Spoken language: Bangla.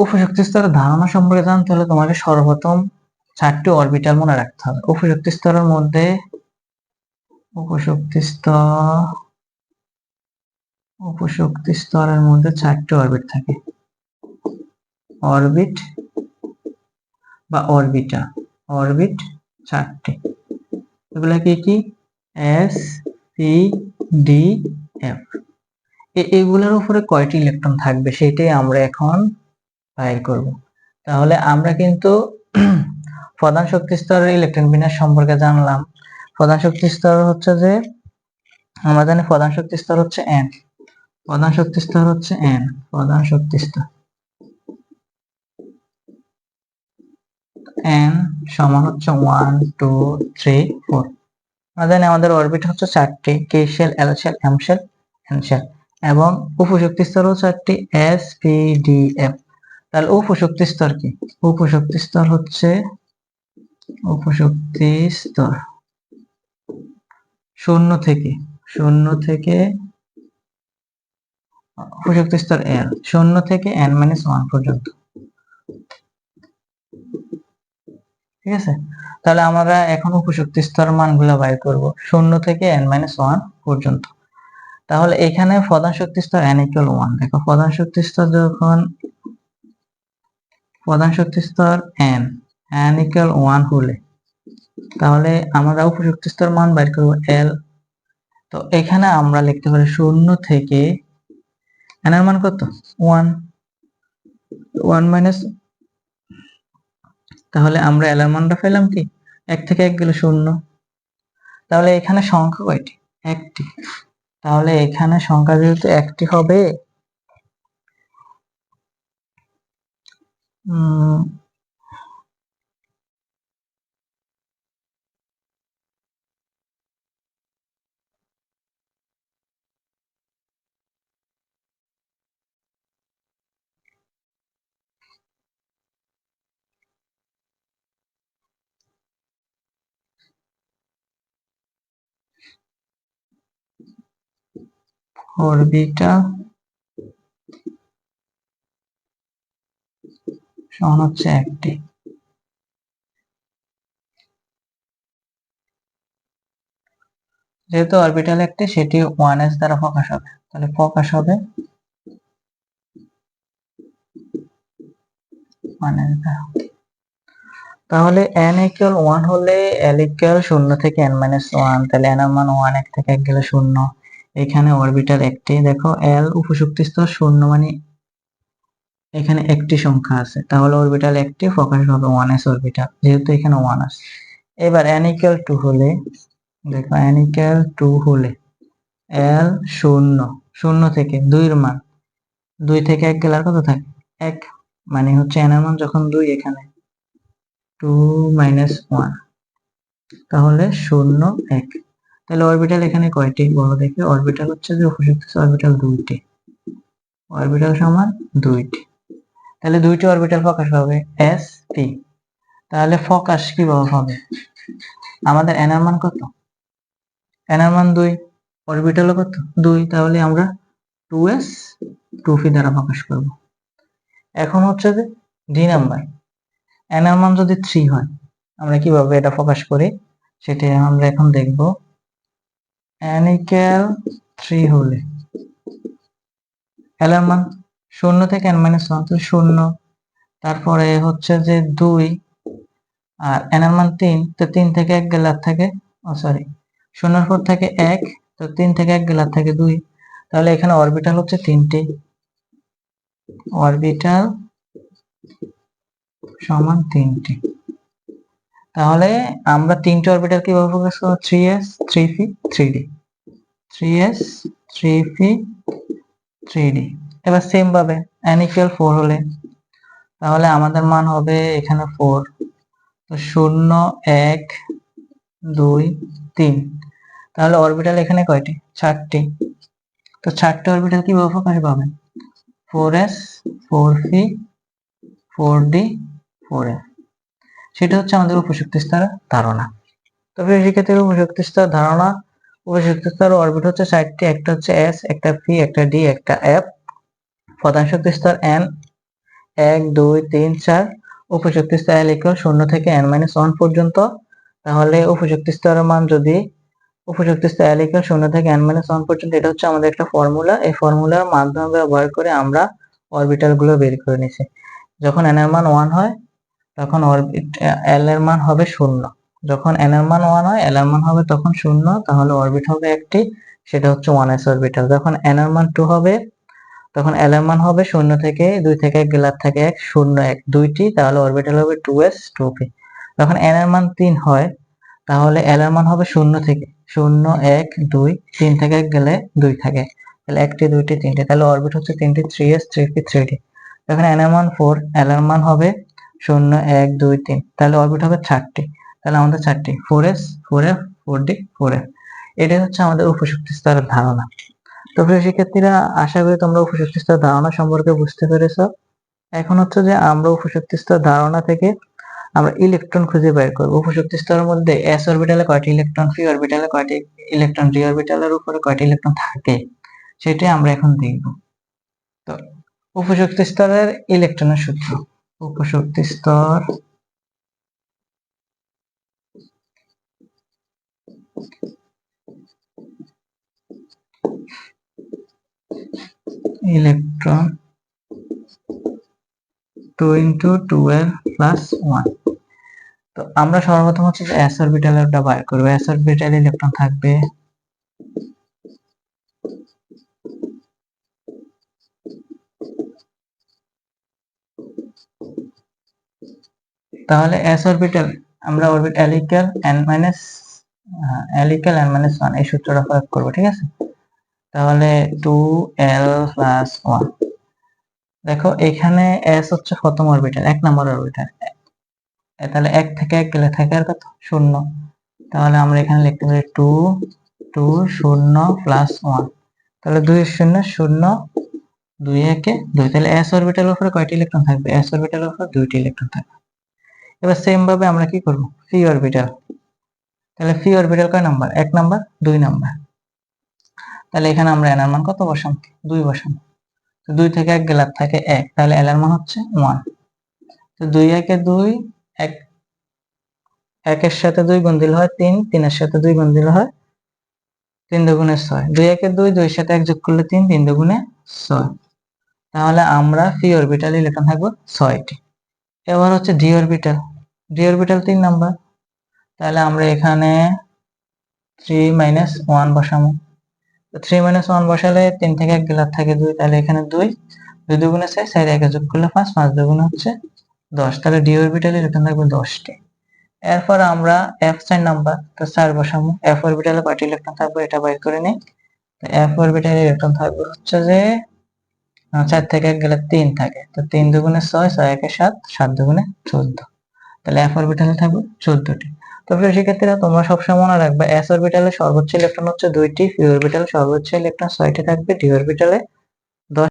উপশক্তি স্তরের ধারণা সম্পর্কে জানতে হলে তোমাকে সর্বপ্রথম চারটি অরবিটাল মনে রাখতে হবে। উপশক্তি স্তরের মধ্যে উপশক্তি স্তর উপশক্তি স্তরের মধ্যে চারটি অরবিট থাকে। অরবিট বা অরবিটা অরবিট চারটি। এগুলা কি? কি এস পি ডি এফ এগুলোর উপরে কয়টি ইলেকট্রন থাকবে? সেটাই আমরা এখন বাইর করব। তাহলে আমরা কিন্তু প্রধান শক্তি স্তরের ইলেকট্রন বিন্যাস সম্পর্কে জানলাম। প্রধান শক্তি স্তর হচ্ছে যে, আমরা জানি প্রধান শক্তি স্তর হচ্ছে এন প্রধান শক্তি স্তর হচ্ছে এন প্রধান শক্তি স্তর। এন সমান হচ্ছে ওয়ান টু থ্রি ফোর জানি আমাদের অরবিট হচ্ছে চারটি K shell L shell M shell N shell এবং উপশক্তি স্তরও চারটি এস পি ডি এফ তাহলে উপশক্তি স্তর কি? উপশক্তি স্তর হচ্ছে উপশক্তি স্তর। শূন্য থেকে শূন্য থেকে উপশক্তি স্তর এল শূন্য থেকে এন মাইনাস ওয়ান পর্যন্ত। ঠিক আছে? তাহলে আমরা এখন উপশক্তি স্তর মানগুলো বাইর করব, শূন্য থেকে এন মাইনাস ওয়ান পর্যন্ত। তাহলে এখানে প্রধান শক্তি স্তর এন ইকুয়াল ওয়ান দেখো প্রধান শক্তি স্তর যখন প্রধান শক্তি স্তর এন এন ইকুয়াল ওয়ান হলে। তাহলে আমরা উপশক্তি স্তর মান বাইর করব এল তো এখানে আমরা লিখতে পারি শূন্য থেকে এন এর মান কত? ওয়ান ওয়ান মাইনাস তাহলে আমরা এল এর মানটা পেলাম কি? এক থেকে এক গেলে শূন্য। তাহলে এখানে সংখ্যা কয়টি? একটি। তাহলে এখানে সংখ্যা যেহেতু একটি হবে অরবিটাল সমান হচ্ছে একটি। যেহেতু অরবিটাল একটি, সেটি ওয়ান এস দ্বারা প্রকাশ হবে। তাহলে প্রকাশ হবে তাহলে এন ইকুয়াল ওয়ান হলে এল ইকুয়াল শূন্য থেকে এন মাইনাস ওয়ান তাহলে এন এর মান ওয়ান এক থেকে এক গেলে শূন্য। এখানে অরবিটাল একটি। দেখো এল উপশক্তি স্তর শূন্য মানে এখানে একটি সংখ্যা আছে। তাহলে অরবিটাল একটি ফোকাস হবে ওয়ান এস অরবিটাল যেহেতু এখানে ওয়ান আছে। এবার এন টু হলে, দেখো এন ইকুয়াল টু হলে এল শূন্য শূন্য থেকে দুইয়ের মান, দুই থেকে এক গেলে আর কত থাকে? এক মানে হচ্ছে এন মান যখন দুই এখানে টু মাইনাস ওয়ান তাহলে শূন্য এক। তাহলে অরবিটাল এখানে কয়টি? বলো দেখি অরবিটাল হচ্ছে যে উপশক্তি অরবিটাল দুইটি অরবিটাল সমান দুইটি। তাহলে দুইটি অরবিটাল ফোকাস হবে এস পি তাহলে ফোকাস কীভাবে হবে আমাদের এনার মান কত? এনার মান দুই অরবিটালও কত? দুই, তাহলে আমরা টু এস টু পি দ্বারা প্রকাশ করব। এখন হচ্ছে যে ডি নাম্বার এনার মান যদি থ্রি হয়, আমরা কীভাবে এটা প্রকাশ করি? সেটা আমরা এখন দেখব। n ইকুয়াল থ্রি হলে এল এর মান শূন্য থেকে n মাইনাস ওয়ান তো শূন্য। তারপরে হচ্ছে যে দুই আর n এর মান তিন, তো তিন থেকে এক গেলে থাকে, ও সরি শূন্যর পর থেকে এক, তো তিন থেকে এক গেলে থাকে দুই। তাহলে এখানে অরবিটাল হচ্ছে তিনটি। অরবিটাল সমান তিনটি। তাহলে আমরা তিনটে অরবিটাল কীভাবে প্রকাশ করব? Three S three P three D three S three P three D এবার সেম ভাবে এন ইকুয়াল ফোর হলে, তাহলে আমাদের মান হবে এখানে ফোর তো শূন্য, এক, দুই, তিন। তাহলে অরবিটাল এখানে কয়টি? চারটি। তো চারটি অরবিটাল কীভাবে প্রকাশ পাবেন four S four P four D four F সেটা হচ্ছে আমাদের উপশক্তি স্তর ধারণা। তবে শিক্ষার্থীর, উপশক্তি স্তর ধারণা, উপশক্তি স্তর অরবিট হচ্ছে চারটি, একটা হচ্ছে এস একটা পি একটা ডি একটা এফ প্রধান শক্তি স্তর এন এক, দুই, তিন, চার। উপশক্তি স্তর ইকুয়াল শূন্য থেকে এন মাইনাস ওয়ান পর্যন্ত। তাহলে উপশক্তি স্তরের মান যদি উপশক্তি স্তর ইকুয়াল শূন্য থেকে এন মাইনাস ওয়ান পর্যন্ত, এটা হচ্ছে আমাদের একটা ফর্মুলা এই ফর্মুলার মাধ্যমে ব্যবহার করে আমরা অরবিটালগুলো বের করে নিছি। যখন এন এর মান ওয়ান হয়, তখন অরবিট এল এর মান হবে শূন্য। যখন এন এর মান ওয়ান হয় এল এর মান হবে তখন শূন্য। তাহলে অরবিট হবে একটি, সেটা হচ্ছে ওয়ান এস অরবিটাল যখন এন এর মান টু হবে তখন এল এর মান হবে শূন্য থেকে দুই থেকে এক গেলার থেকে এক, শূন্য এক, দুইটি, তাহলে অরবিটাল হবে টু এস টু পি যখন এন এর মান তিন হয়, তাহলে এল এর মান হবে শূন্য থেকে, শূন্য এক, দুই, তিন থেকে এক গেলে দুই থাকে। তাহলে একটি, দুইটি, তিনটি, তাহলে অরবিট হচ্ছে তিনটি three S three P three D যখন এন এর মান ফোর এল এর মান হবে শূন্য এক, দুই, তিন, তাহলে অরবিট হবে চারটি। তাহলে আমাদের চারটি four S four F four D four F এটাই হচ্ছে আমাদের উপশক্তি স্তরের ধারণা। তো শিক্ষার্থীরা, আশা করি তোমরা উপশক্তি স্তর ধারণা সম্পর্কে বুঝতে পেরেছ। এখন হচ্ছে যে আমরা উপশক্তি স্তর ধারণা থেকে আমরা ইলেকট্রন খুঁজে বের করব। উপশক্তি স্তরের মধ্যে এস অরবিটালে কয়টি ইলেকট্রন পি অরবিটালে কয়টি ইলেকট্রন ডি অরবিটালের উপরে কয়টি ইলেকট্রন থাকে, সেটাই আমরা এখন দেখব। তো উপশক্তি স্তরের ইলেকট্রনের সূত্র। উপশক্তি স্তর electron two into twelve plus one তো আমরা সর্বপ্রথম হচ্ছে যে এস অরবিটালটা বার করব। এস অরবিটাল ইলেকট্রন থাকবে। তাহলে এস অরবিটাল আমরা orbit অ্যালিক্যাল N minus অ্যালিক্যাল N minus one এই সূত্রটা প্রয়োগ করব, ঠিক আছে? তাহলে টু এল প্লাস ওয়ান দেখো, এখানে এস হচ্ছে প্রথম অরবিটাল এক নম্বর অরবিটাল তাহলে এক থেকে এক গেলে থাকে আর কত? শূন্য। তাহলে আমরা এখানে লিখতে পারি টু টু শূন্য প্লাস ওয়ান তাহলে দুই শূন্য শূন্য, দুই একে দুই। তাহলে এস অরবিটালের উপরে কয়টি ইলেকট্রন থাকবে? এস অরবিটালের উপরে দুইটি ইলেকট্রন থাকবে। এবার সেম ভাবে আমরা কি করব? ফি অরবিটাল তাহলে ফি অরবিটাল কয় নাম্বার? এক নাম্বার, দুই নাম্বার। তাহলে এখানে আমরা এন এর মান কত বসাম? দুই বসাম। তো দুই থেকে এক গেলার থাকে এক। তাহলে এল এর মান হচ্ছে ওয়ান তো দুই একে দুই, এক, একের সাথে দুই গুণ দিলে হয় তিন, তিনের সাথে দুই গুণ দিলে হয় তিন দুগুণে ছয়। দুই একে দুই, দুইয়ের সাথে এক যোগ করলে তিন তিন দুগুণে ছয়। তাহলে আমরা ফি অরবিটাল ইলেকট্রন থাকব ছয়টি। এবার হচ্ছে ডি অরবিটাল ডি অরবিটাল তিন নাম্বার। তাহলে আমরা এখানে থ্রি মাইনাস ওয়ান বসাবো। থ্রি মাইনাস ওয়ান বসালে তিন থেকে এক গেলার থাকে দুই, তাহলে এখানে দুই। দুই দুগুণে ছয় চার একে যোগ করলে পাঁচ পাঁচ দুগুণে হচ্ছে দশ। তাহলে ডি অরবিটালে এরকম থাকবে দশটি। এরপর আমরা এফ চার নাম্বার, তো চার বসাবো। এফ অরবিটালে কয়টি ইলেকট্রন থাকবে, এটা বাইর করে নিই। এফ অরবিটালে ইলেকট্রন থাকবে হচ্ছে যে চার থেকে এক গেলে তিন থাকে। তো তিন দুগুণে ছয় ছয় একে সাত সাত দুগুণে চোদ্দ। তাহলে এফ অরবিটালে থাকবে চোদ্দটি। তো প্রিয় শিক্ষার্থীরা তোমরা সবসময় মনে রাখবে এস অরবিটালে সর্বোচ্চ ইলেকট্রন হচ্ছে দুইটি পি অরবিটালে সর্বোচ্চ ইলেকট্রন ছয়টি থাকবে ডি অরবিটালে